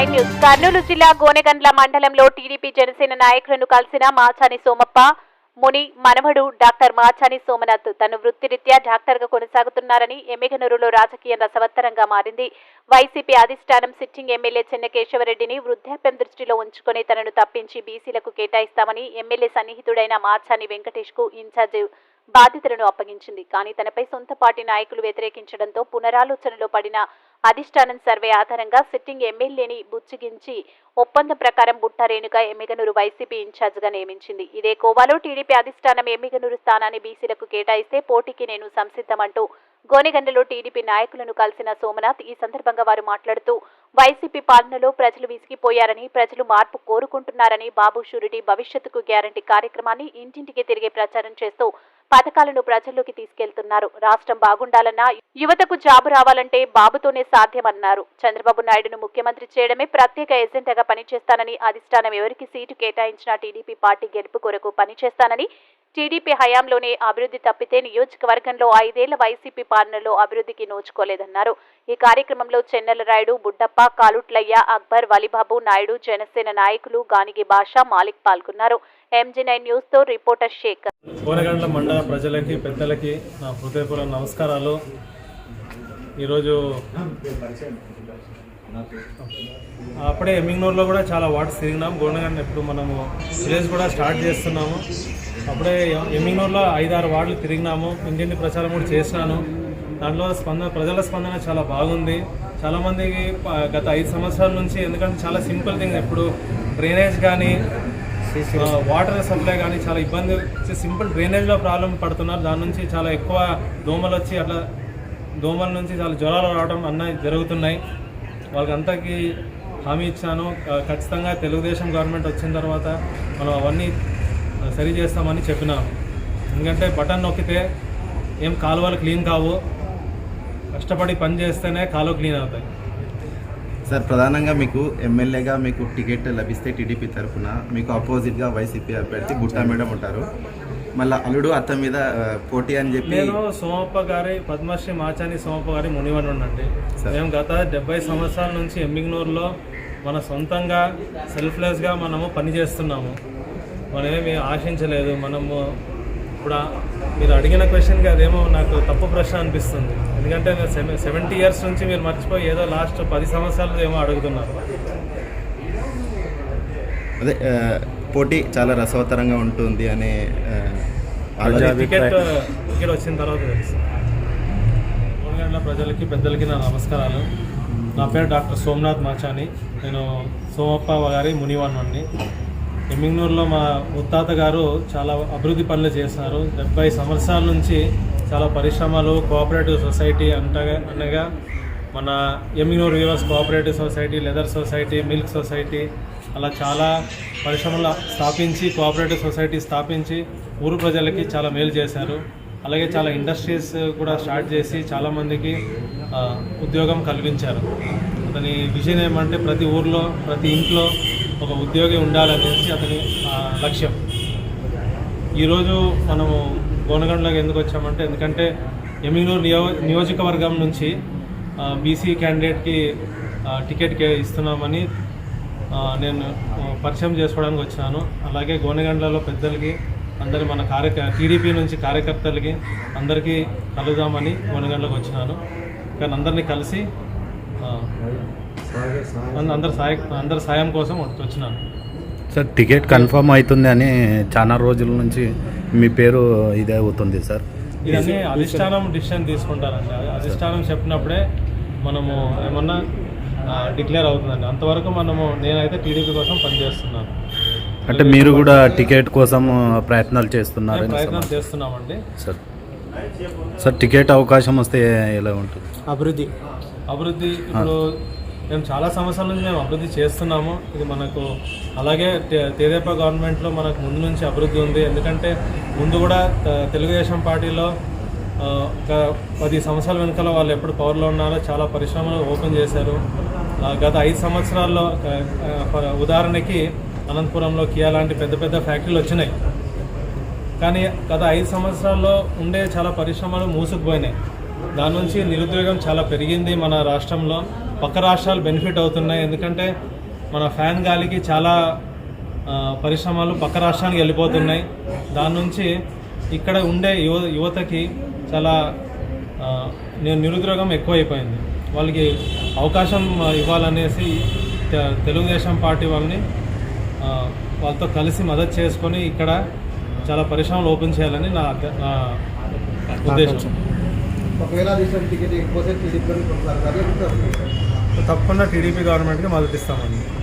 Nine news Kurnool జిల్లా గోనెగండ్ల మండలంలో TDP Janasena నాయకులను కలిసిన మాచాని సోమప్ప ముని మనవడు డాక్టర్ మాచాని సోమనాథ్ తను వృత్తిరీత్యా డాక్టర్గా కొనసాగుతున్నారని ఎమ్మిగనూరులో రాజకీయం రసవత్తరంగా మారింది. వైసీపీ అధిష్టానం సిట్టింగ్ ఎమ్మెల్యే చెన్నకేశవరెడ్డిని వృద్ధాప్యం దృష్టిలో ఉంచుకుని తనను తప్పించి బీసీలకు కేటాయిస్తామని ఎమ్మెల్యే సన్నిహితుడైన మాచాని వెంకటేష్కు ఇన్ఛార్జ్ బాధ్యతలను అప్పగించింది. కానీ తనపై సొంత పార్టీ నాయకులు వ్యతిరేకించడంతో పునరాలోచనలో పడిన అధిష్టానం సర్వే ఆధారంగా సిట్టింగ్ ఎమ్మెల్యేని బుచ్చిగించి ఒప్పందం ప్రకారం బుట్ట రేణుక ఎమ్మిగనూరు వైసీపీ ఇన్ఛార్జిగా నియమించింది. ఇదే కోవాలో టీడీపీ అధిష్టానం ఎమ్మిగనూరు స్థానాన్ని బీసీలకు కేటాయిస్తే పోటీకి నేను సంసిద్ధమంటూ గోనెగండలో టీడీపీ నాయకులను కలిసిన సోమనాథ్ ఈ సందర్భంగా వారు మాట్లాడుతూ వైసీపీ పాలనలో ప్రజలు విసిగిపోయారని ప్రజలు మార్పు కోరుకుంటున్నారని బాబు షూరిటీ భవిష్యత్తుకు గ్యారంటీ కార్యక్రమాన్ని ఇంటింటికి తిరిగి ప్రచారం చేస్తూ పథకాలను ప్రజల్లోకి తీసుకెళ్తున్నారు. రాష్ట్రం బాగుండాలన్నా యువతకు జాబు రావాలంటే బాబుతోనే సాధ్యమన్నారు. చంద్రబాబు నాయుడును ముఖ్యమంత్రి చేయడమే ప్రత్యేక ఎజెండాగా పనిచేస్తానని అధిష్టానం ఎవరికి సీటు కేటాయించినా టీడీపీ పార్టీ గెలుపు కొరకు పనిచేస్తానని టీడీపీ హయాంలోనే అభివృద్ధి తప్పితే నియోజకవర్గంలో ఐదేళ్ళ వైసీపీ పాలనలో అభివృద్ధికి నోచుకోలేదన్నారు. ఈ కార్యక్రమంలో చెన్నెల రాయుడు బుడ్డప్ప కాలుట్లయ్య అక్బర్ వలిబాబు నాయుడు జనసేన నాయకులు గానిగి బాష మాలిక్ పాల్గొన్నారు. ఎంజీ నైన్ న్యూస్తో రిపోర్టర్ శేఖర్. కోనగండ్ల మండల ప్రజలకి పెద్దలకి నా హృదయపూర్వక నమస్కారాలు. ఈరోజు అప్పుడే ఎమ్మింగ్నూర్లో కూడా చాలా వాటర్స్ తిరిగినాం. గోనగండ్ల ఇప్పుడు మనము విలేజ్ కూడా స్టార్ట్ చేస్తున్నాము. అప్పుడే ఎమ్మింగ్నూరులో ఐదారు వార్డులు తిరిగినాము. ఇంటింటి ప్రచారం కూడా చేసినాను. దాంట్లో స్పందన ప్రజల స్పందన చాలా బాగుంది. చాలామందికి గత ఐదు సంవత్సరాల నుంచి ఎందుకంటే చాలా సింపుల్ థింగ్ ఇప్పుడు డ్రైనేజ్ కానీ వాటర్ సప్లై కానీ చాలా ఇబ్బంది వచ్చి సింపుల్ డ్రైనేజ్లో ప్రాబ్లం పడుతున్నారు. దాని నుంచి చాలా ఎక్కువ దోమలు వచ్చి అట్లా దోమల నుంచి చాలా జ్వరాలు రావడం అన్న జరుగుతున్నాయి. వాళ్ళకంతకీ హామీ ఇచ్చాను. ఖచ్చితంగా తెలుగుదేశం గవర్నమెంట్ వచ్చిన తర్వాత మనం అవన్నీ సరి చేస్తామని చెప్పినాం ఎందుకంటే బటన్ నొక్కితే ఏం కాలువలు క్లీన్ కావు. కష్టపడి పని చేస్తేనే కాలువ క్లీన్ అవుతాయి. సార్ ప్రధానంగా మీకు ఎమ్మెల్యేగా మీకు టికెట్ లభిస్తే టీడీపీ తరఫున మీకు ఆపోజిట్గా వైసీపీ అభ్యర్థి గుట్టా మేడం ఉంటారు. మళ్ళీ అల్లుడు అత్త మీద పోటీ అని చెప్పి నేను సోమప్ప గారి పద్మశ్రీ మాచాని సోమప్ప గారి మునివన్ ఉండండి. మేము గత డెబ్బై సంవత్సరాల నుంచి ఎమ్మిగ్నూరులో మన సొంతంగా సెల్ఫ్లెస్గా మనము పని చేస్తున్నాము. మనమేమి ఆశించలేదు. మనము ఇప్పుడు మీరు అడిగిన క్వశ్చన్కి అదేమో నాకు తప్పు ప్రశ్న అనిపిస్తుంది. ఎందుకంటే సెవెంటీ ఇయర్స్ నుంచి మీరు మర్చిపోయి ఏదో లాస్ట్ పది సంవత్సరాలు ఏమో అడుగుతున్నారు. అదే పోటీ చాలా రసవత్తరంగా ఉంటుంది అనే టికెట్ టికెట్ వచ్చిన తర్వాత తెలుసు. ప్రజలకి పెద్దలకి నా నమస్కారాలు. నా పేరు డాక్టర్ సోమనాథ్ మాచాని. నేను సోమప్ప గారి మునివన్నుని ఎమ్మింగ్నూరులో మా ముత్తాత గారు చాలా అభివృద్ధి పనులు చేస్తున్నారు. డెబ్బై సంవత్సరాల నుంచి చాలా పరిశ్రమలు కోఆపరేటివ్ సొసైటీ అంటగా అనగా మన Emmiganur weavers cooperative society leather society milk society అలా చాలా పరిశ్రమలు స్థాపించి కోఆపరేటివ్ సొసైటీ స్థాపించి ఊరు ప్రజలకి చాలా మేలు చేశారు. అలాగే చాలా ఇండస్ట్రీస్ కూడా స్టార్ట్ చేసి చాలామందికి ఉద్యోగం కల్పించారు అతని విజన్ ఏమంటే ప్రతి ఊర్లో ప్రతి ఇంట్లో ఒక ఉద్యోగి ఉండాలనేసి అతని లక్ష్యం. ఈరోజు మనము గోనగండ్లోకి ఎందుకు వచ్చామంటే ఎందుకంటే ఎమ్మిగనూరు నియో నియోజకవర్గం నుంచి బీసీ క్యాండిడేట్కి టికెట్ ఇస్తున్నామని నేను పరిచయం చేసుకోవడానికి వచ్చాను. అలాగే గోనెగండ్లలో పెద్దలకి అందరి మన కార్యక టీడీపీ నుంచి కార్యకర్తలకి అందరికీ కలుద్దామని గోనెగండ్లోకి వచ్చినాను. కానీ అందరినీ కలిసి అందరి సాయ అందరి సాయం కోసం వచ్చినాను. సార్ టికెట్ కన్ఫర్మ్ అవుతుంది అని చాలా రోజుల నుంచి మీ పేరు ఇదే అవుతుంది సార్. ఇదన్నీ అధిష్టానం డిసిషన్ తీసుకుంటారండి. అధిష్టానం చెప్పినప్పుడే మనము ఏమన్నా డిక్లేర్ అవుతుందండి. అంతవరకు మనము నేనైతే టీడీపీ కోసం పనిచేస్తున్నాను. అంటే మీరు కూడా టికెట్ కోసం ప్రయత్నాలు చేస్తున్నారు ప్రయత్నం చేస్తున్నామండి. సార్. సార్ టికెట్ అవకాశం వస్తే ఎలా ఉంటుంది? అభివృద్ధి. అభివృద్ధి ఇప్పుడు మేము చాలా సంవత్సరాల నుంచి మేము అభివృద్ధి చేస్తున్నాము. ఇది మనకు అలాగే తెదేపా గవర్నమెంట్లో మనకు ముందు నుంచి అభివృద్ధి ఉంది. ఎందుకంటే ముందు కూడా తెలుగుదేశం పార్టీలో పది సంవత్సరాల వెనుకల వాళ్ళు ఎప్పుడు పవర్లో ఉన్నారో చాలా పరిశ్రమలు ఓపెన్ చేశారు. గత ఐదు సంవత్సరాల్లో ఉదాహరణకి అనంతపురంలో కియా లాంటి పెద్ద పెద్ద ఫ్యాక్టరీలు వచ్చినాయి. కానీ గత ఐదు సంవత్సరాల్లో ఉండే చాలా పరిశ్రమలు మూసుకుపోయినాయి. దాని నుంచి నిరుద్యోగం చాలా పెరిగింది మన రాష్ట్రంలో. పక్క రాష్ట్రాలు బెనిఫిట్ అవుతున్నాయి. ఎందుకంటే మన ఫ్యాన్ గాలికి చాలా పరిశ్రమలు పక్క రాష్ట్రానికి వెళ్ళిపోతున్నాయి. దాని నుంచి ఇక్కడ ఉండే యువ యువతకి చాలా ఆ, ని- నిరుద్యోగం ఎక్కువైపోయింది. వాళ్ళకి అవకాశం ఇవ్వాలనేసి తెలుగుదేశం పార్టీ వాళ్ళని వాళ్ళతో కలిసి మద్దతు చేసుకొని ఇక్కడ చాలా పరిశ్రమలు ఓపెన్ చేయాలని నా నా ఉద్దేశం. తప్పకుండా టీడీపీ గవర్నమెంట్కి మద్దతు ఇస్తామండి.